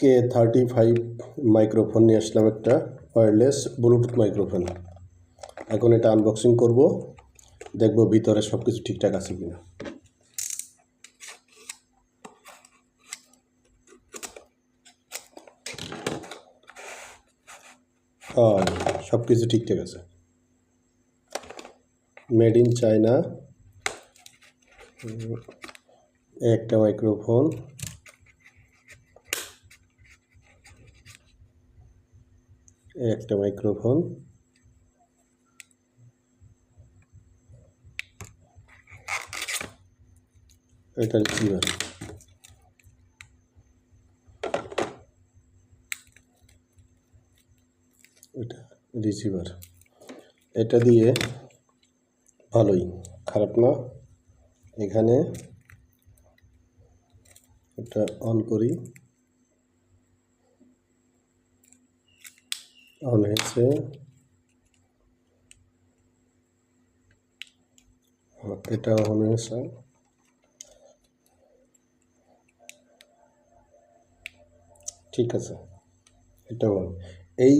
কে thirty five microphone নিয়ে আসলাম একটা wireless Bluetooth microphone এখন এটা আনবক্সিং করব, দেখব ভিতরে সব কিছু ঠিকঠাক আছে কিনা। সব কিছু ঠিকঠাক আছে। মেড ইন চায়না একটা মাইক্রোফোন একটা মাইক্রোফোন। এটা রিসিভার এটা রিসিভার এটা দিয়ে ভালোই, খারাপ না। এখানে এটা অন করি। অন হয়েছে হ্যাঁ, এটা অন হয়েছে ঠিক আছে এটা অন এই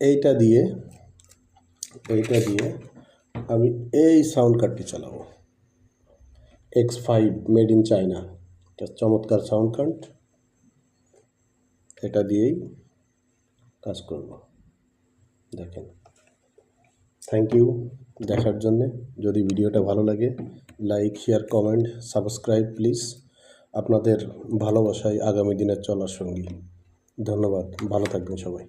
এইটা দিয়ে এইটা দিয়ে আমি এই সাউন্ড কার্ডটি চালাবো X five made in China এটা চমৎকার সাউন্ড কার্ড এটা দিয়েই কাজ করব। দেখেন। থ্যাংক ইউ দেখার জন্যে। যদি ভিডিওটা ভালো লাগে like share comment subscribe please আপনাদের ভালোবাসায় আগামী দিনের চলার সঙ্গী। ধন্যবাদ। ভালো থাকবেন সবাই।